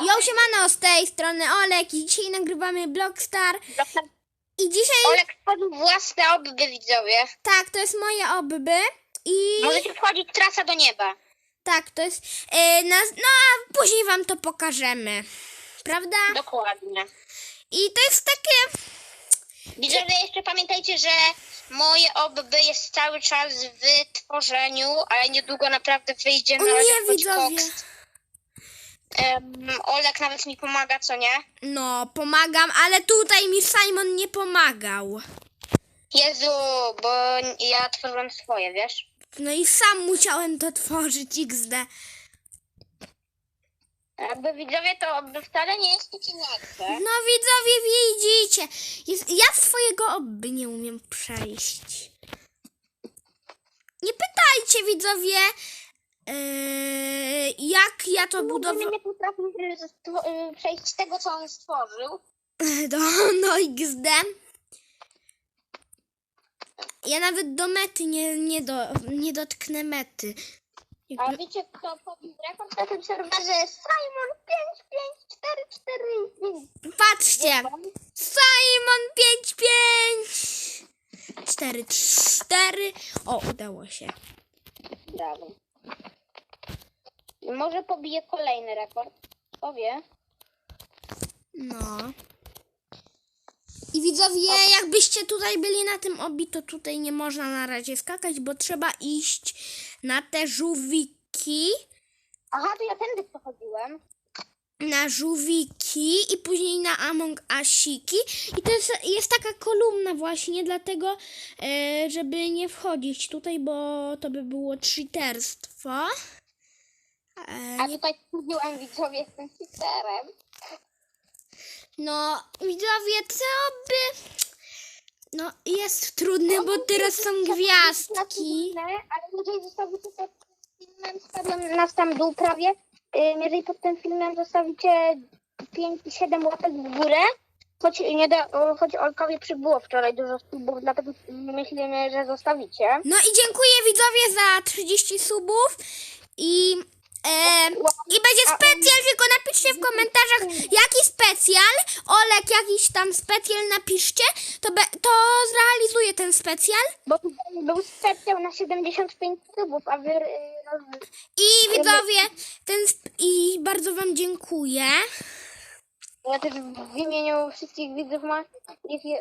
Jo, siemano, z tej strony Olek i dzisiaj nagrywamy Blockstar i dzisiaj, Olek wchodził własne obby widzowie. tak, to jest moje obby i Możecie wchodzić trasa do nieba. tak, to jest, e, nas, no a później wam to pokażemy, prawda? Dokładnie. I to jest takie, Widzowie, jeszcze pamiętajcie, że moje obby jest cały czas w tworzeniu, ale niedługo naprawdę wyjdzie o na razie nie widzowie, koks. Em, Olek nawet mi pomaga, co nie? no pomagam, ale tutaj mi Simon nie pomagał, Jezu, bo ja tworzyłem swoje, wiesz? no i sam musiałem to tworzyć XD. Jakby widzowie to obby wcale nie jest takie łatwe. No widzowie widzicie, jest, ja swojego obby nie umiem przejść. Nie pytajcie widzowie, jak ja to budowałem. nie potrafię y, przejść tego, co on stworzył. No, no XD. Ja nawet do mety nie, nie, do, nie dotknę mety. A wiecie, kto pobił rekord na tym serwerze? Simon 5545. Patrzcie, Simon 55 4 4 O, udało się. Brawo. Może pobije kolejny rekord. Powie. No. I widzowie, jakbyście tutaj byli na tym obi, to tutaj nie można na razie skakać, bo trzeba iść na te żółwiki, Aha, to ja tędy przechodziłem. na żółwiki i później na Among Asiki. I to jest, jest taka kolumna właśnie, dlatego, e, żeby nie wchodzić tutaj, bo to by było cheaterstwo. A tutaj mówiłem widzowie, jestem cheaterem. No, widzowie, co by... No, jest trudne, bo teraz są gwiazdki. Ale jeżeli zostawicie pod filmem, spadłem nas tam dół prawie. Jeżeli pod tym filmem zostawicie 5-7 łapek w górę, choć, nie da, choć Olkowi przybyło wczoraj dużo subów, dlatego myślimy, że zostawicie. No i dziękuję widzowie za 30 subów i... E, I będzie specjal, tylko napiszcie w komentarzach jaki specjal, Olek jakiś tam specjal napiszcie, to, be, to zrealizuję ten specjal. Bo był specjal na 75 subów, a wy... y, roz- I widzowie, ten i bardzo wam dziękuję. Ja też w imieniu wszystkich widzów, ma,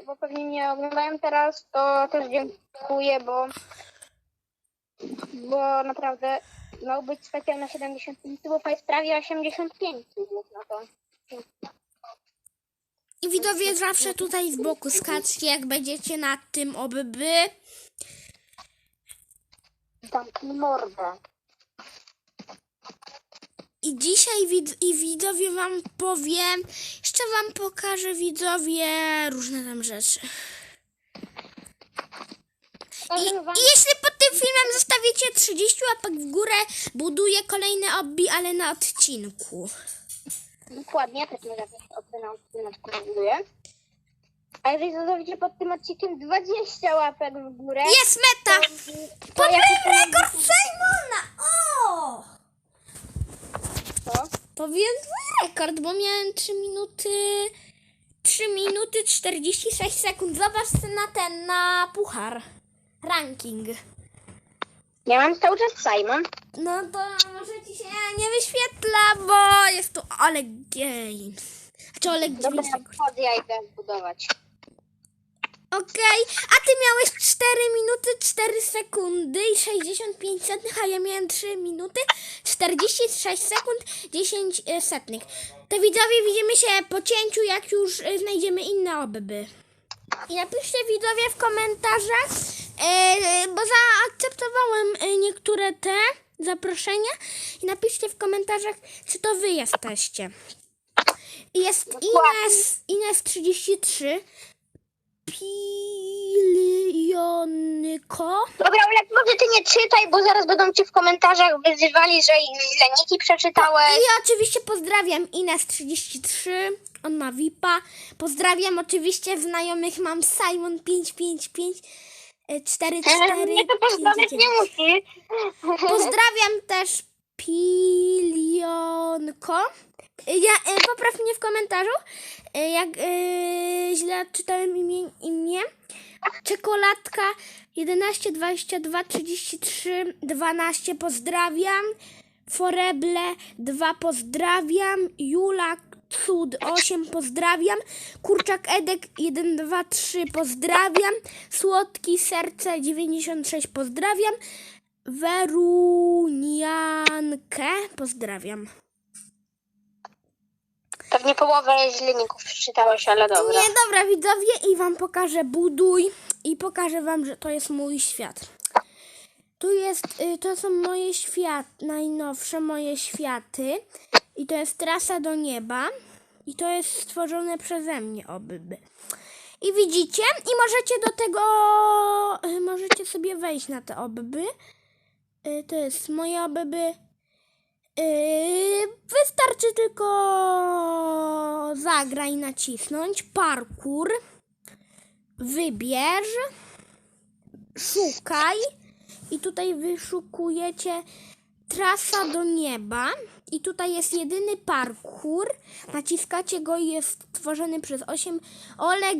bo pewnie mnie oglądają teraz, to też dziękuję, bo, bo naprawdę miał być specjal na 75 subów, a jest prawie 85 subów, no to... I widzowie zawsze tutaj z boku skaczcie, jak będziecie na tym obby. Zamknij mordę. I dzisiaj wid- i widzowie wam powiem, jeszcze wam pokażę widzowie różne tam rzeczy. I, I jeśli pod tym filmem zostawicie 30 łapek w górę, buduję kolejne obbi, ale na odcinku. dokładnie, ja też na jakieś oceny odcineczku buduję. A jeżeli zostawicie pod tym odcinkiem 20 łapek w górę... Jest meta! ja rekord Simona! O! to... Powiem twój rekord, bo miałem 3 minuty. 3 minuty 46 sekund. Zobacz na ten, na puchar. Ranking. Ja mam cały czas Simon. No to może ci się nie wyświetla, bo jest tu Oleg Games. Czy Oleg Dobra, wchodzę, ja idę zbudować. Okej, a ty miałeś 4 minuty 4 sekundy i 65 setnych, a ja miałem 3 minuty 46 sekund 10 e, setnych. To widzowie widzimy się po cięciu, jak już e, znajdziemy inne obby. I napiszcie widzowie w komentarzach, e, bo zaakceptowałem e, niektóre te zaproszenia i napiszcie w komentarzach, czy to wy jesteście. Jest Ines, Ines 33, Pilionyko. Dobra, Olek, może ty nie czytaj, bo zaraz będą cię w komentarzach wyzywali, że źle niki przeczytałeś. I oczywiście pozdrawiam Ines33, on ma VIPa. Pozdrawiam oczywiście znajomych, mam Simon 555 e, 44 Nie to pozdrawiać nie musisz. Pozdrawiam też Pilionko Jajko. Ja, e, popraw mnie w komentarzu, e, jak e, źle czytałem imię, imię. Czekoladka 11, 22, 33, 12 pozdrawiam. Foreble 2 pozdrawiam. Jula Cud 8 pozdrawiam. Kurczak Edek 1, 2, 3 pozdrawiam. Słodki Serce 96 pozdrawiam. Weruniankę pozdrawiam. Pewnie połowę źleników przeczytałeś, ale dobra. Nie, dobra widzowie i wam pokażę buduj i pokażę wam, że to jest mój świat. Tu jest, y, to są moje świat, najnowsze moje światy i to jest trasa do nieba i to jest stworzone przeze mnie obyby. I widzicie? I możecie do tego, y, możecie sobie wejść na te obyby. Y, To jest moje obyby. Yy, wystarczy tylko zagraj nacisnąć parkour, wybierz, szukaj i tutaj wyszukujecie trasa do nieba i tutaj jest jedyny parkour, naciskacie go i jest tworzony przez 8 Oleg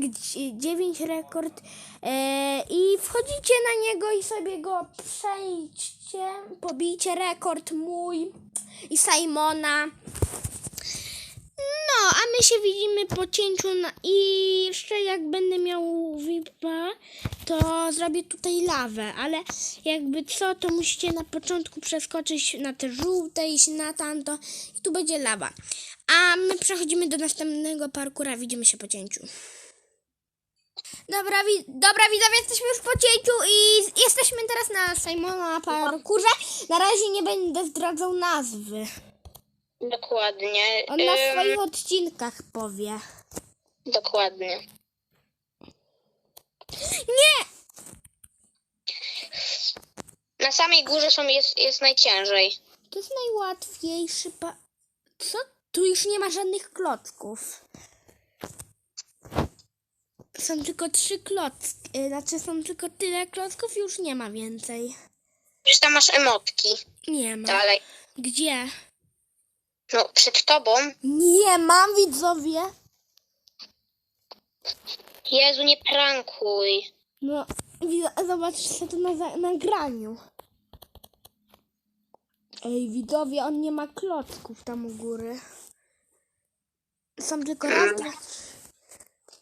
9 rekord. E, i wchodzicie na niego i sobie go przejdźcie, pobijcie rekord mój i Simona. No, a my się widzimy po cięciu na... i jeszcze jak będę miał VIPa, to zrobię tutaj lawę, ale jakby co, to musicie na początku przeskoczyć na te żółte, iść na tamto i tu będzie lawa. A my przechodzimy do następnego parkura, widzimy się po cięciu. Dobra, wi- dobra widzowie, jesteśmy już po cięciu i jesteśmy teraz na Simona parkurze. Na razie nie będę zdradzał nazwy. Dokładnie. On na Ym, swoich odcinkach powie. Dokładnie. Nie! Na samej górze są, jest, jest najciężej. To jest najłatwiejszy pa... Co? Tu już nie ma żadnych klocków. Są tylko trzy klocki. y, Znaczy są tylko tyle klocków i już nie ma więcej. Przecież tam masz emotki. Nie ma. Dalej. Gdzie? No, przed tobą. Nie mam widzowie. Jezu, nie prankuj. No, widz- zobaczcie to na za- nagraniu. Ej, widowie, on nie ma klocków tam u góry. Są tylko raz, dwa,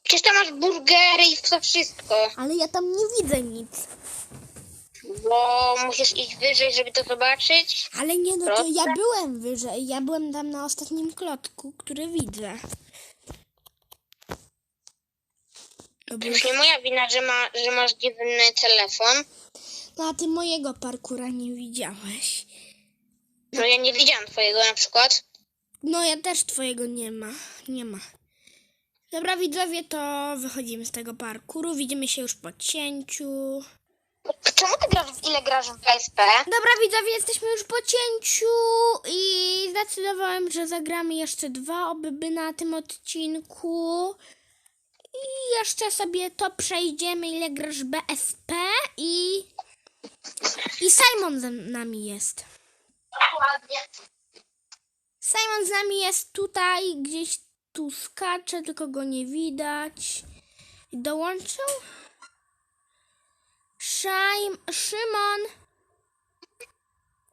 Przecież tam masz burgery i to wszystko. ale ja tam nie widzę nic. Bo musisz iść wyżej, żeby to zobaczyć. Ale nie, no to ja byłem wyżej. Ja byłem tam na ostatnim klocku, który widzę. Dobra. Już nie moja wina, że, ma, że masz dziwny telefon. No a ty mojego parkura nie widziałeś. No ja nie widziałam twojego na przykład. No ja też twojego nie ma. Nie ma. Dobra widzowie, to wychodzimy z tego parkuru. Widzimy się już po cięciu. Czemu ty grasz, ile grasz w PSP? Dobra widzowie, jesteśmy już po cięciu i zdecydowałem, że zagramy jeszcze dwa obyby na tym odcinku. I jeszcze sobie to przejdziemy, ile grasz BSP i... I Simon z nami jest. Dokładnie. Simon z nami jest tutaj, gdzieś tu skacze, tylko go nie widać. Dołączył? Szajm... Szymon!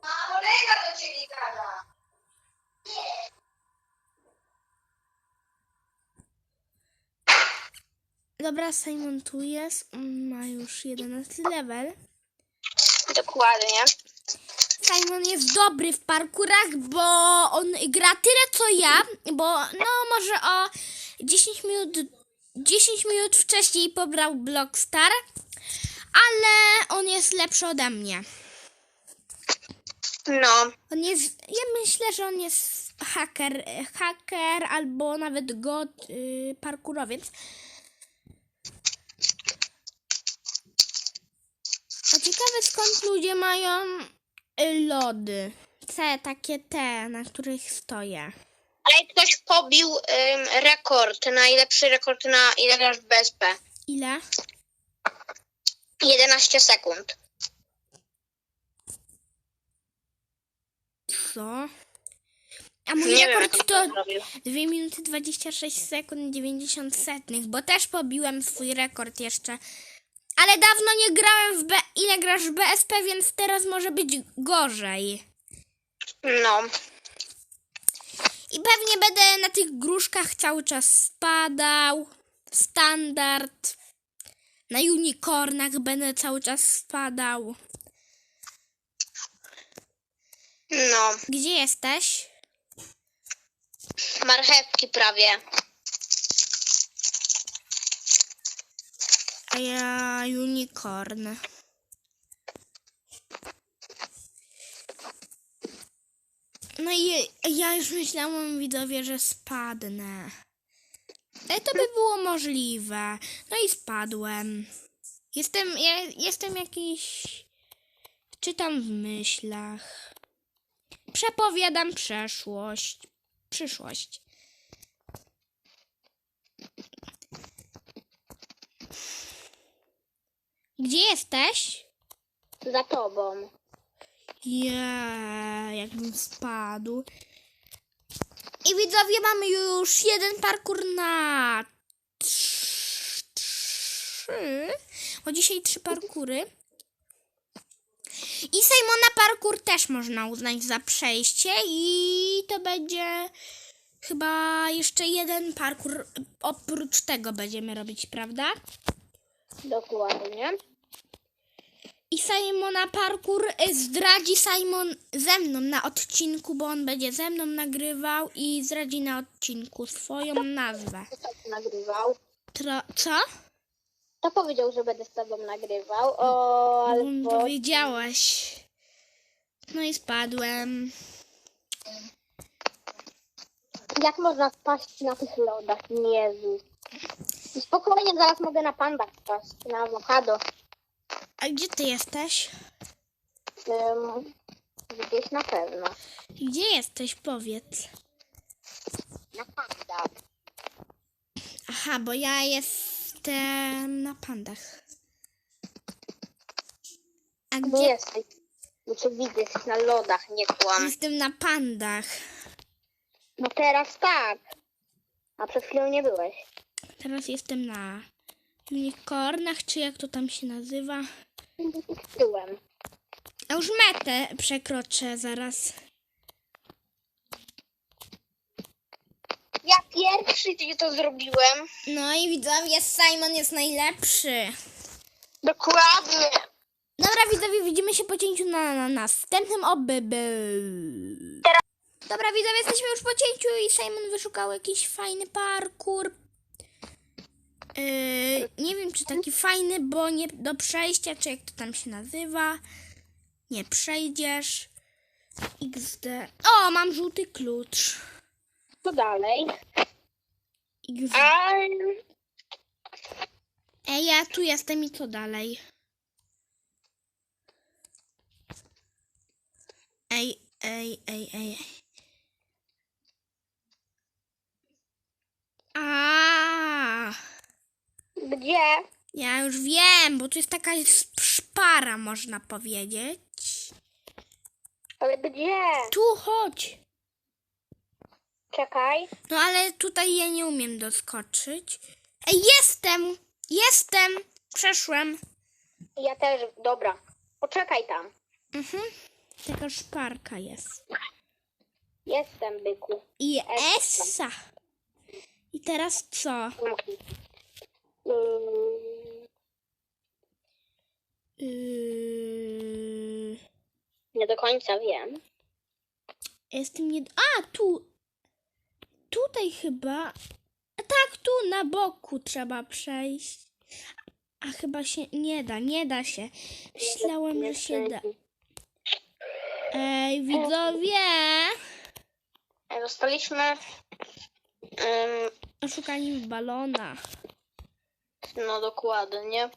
A kolega do ciebie gada. Dobra, Simon tu jest. On Ma już 11 level. Dokładnie. Simon jest dobry w parkurach, bo on gra tyle co ja, bo no może o 10 minut 10 minut wcześniej pobrał Blockstar, ale on jest lepszy ode mnie. No. On jest, ja myślę, że on jest haker, haker albo nawet god y, parkurowiec. A ciekawe skąd ludzie mają y, lody. Te, takie te, na których stoję. Ale ktoś pobił ym, rekord, najlepszy rekord na ile grasz w BSP. Ile? 11 sekund. Co? A mój Nie wiem, rekord jak to on to zrobił. 2 minuty 26 sekund 90 setnych, bo też pobiłem swój rekord jeszcze. Ale dawno nie grałem w B. Ile grasz w BSP, więc teraz może być gorzej. No. I pewnie będę na tych gruszkach cały czas spadał. Standard. Na unicornach będę cały czas spadał. No. Gdzie jesteś? Marchewki prawie. A ja unicorn. No i ja już myślałam, widzowie, że spadnę. Ale to by było możliwe. No i spadłem. Jestem, ja, jestem jakiś... Czytam w myślach. Przepowiadam przeszłość. Przyszłość. Gdzie jesteś? Za tobą. Ja, jakbym spadł. I widzowie, mamy już jeden parkour na trz- trzy. Bo dzisiaj trzy parkury. I Simona parkour też można uznać za przejście. I to będzie chyba jeszcze jeden parkour. Oprócz tego będziemy robić, prawda? Dokładnie. I Simona Parkour y, zdradzi Simon ze mną na odcinku, bo on będzie ze mną nagrywał i zdradzi na odcinku swoją nazwę. Nagrywał? Tro, co? To powiedział, że będę z tobą nagrywał. O, Mm, albo... Powiedziałaś. No i spadłem. Jak można spaść na tych lodach? Jezu. Spokojnie, zaraz mogę na pandach spaść. Na awokado. A gdzie ty jesteś? Ym, gdzieś na pewno. Gdzie jesteś? Powiedz. Na pandach. Aha, bo ja jestem na pandach. A Nie gdzie? jesteś. Bo cię widzę, jesteś na lodach, nie kłam. Jestem na pandach. No teraz tak. A przed chwilą nie byłeś. Teraz jestem na unicornach, czy jak to tam się nazywa. Byłem. A już metę przekroczę zaraz. Ja pierwszy ci to zrobiłem. No i widzowie, Simon jest najlepszy. Dokładnie. Dobra, widzowie, widzimy się po cięciu na, na następnym obyby. Dobra, widzowie, jesteśmy już po cięciu i Simon wyszukał jakiś fajny parkour. Yy, nie wiem, czy taki fajny, bo nie do przejścia, czy jak to tam się nazywa. Nie przejdziesz. XD. O, mam żółty klucz. Co dalej? XD. A, Ej, ja tu jestem i co dalej? Ej, ej, ej, ej. A, gdzie? ja już wiem, bo tu jest taka szpara, można powiedzieć. Ale gdzie? Tu chodź. Czekaj. No ale tutaj ja nie umiem doskoczyć. Ej, jestem! Jestem! Przeszłem. Ja też. Dobra. Poczekaj tam. Mhm. Taka szparka jest. Jestem, byku. I Essa. I teraz co? Yy, Yy... nie do końca wiem. Jestem nie... A, tu. Tutaj chyba. Tak, tu na boku trzeba przejść. A chyba się nie da, nie da się. Myślałem, że się da. Ej, widzowie! E, Dostaliśmy. ym, Oszukani w balona. no dokładnie.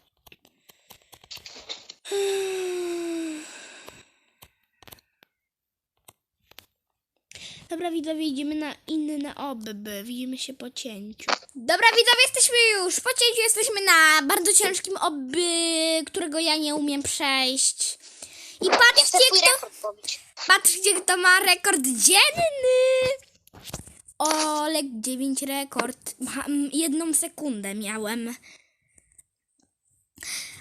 Dobra, widzowie, idziemy na inne obyby. Widzimy się po cięciu. Dobra, widzowie, jesteśmy już po cięciu. Jesteśmy na bardzo ciężkim oby, którego ja nie umiem przejść. I patrzcie, kto... Patrzcie, kto ma rekord dzienny. Olek 9 rekord. Jedną sekundę miałem.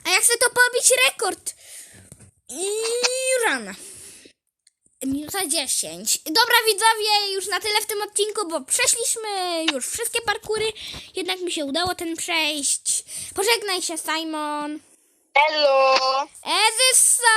A ja chcę to pobić rekord. I rana. Minuta 10. Dobra widzowie, już na tyle w tym odcinku, bo przeszliśmy już wszystkie parkury. Jednak mi się udało ten przejść. Pożegnaj się, Simon. Hello! Edyssa!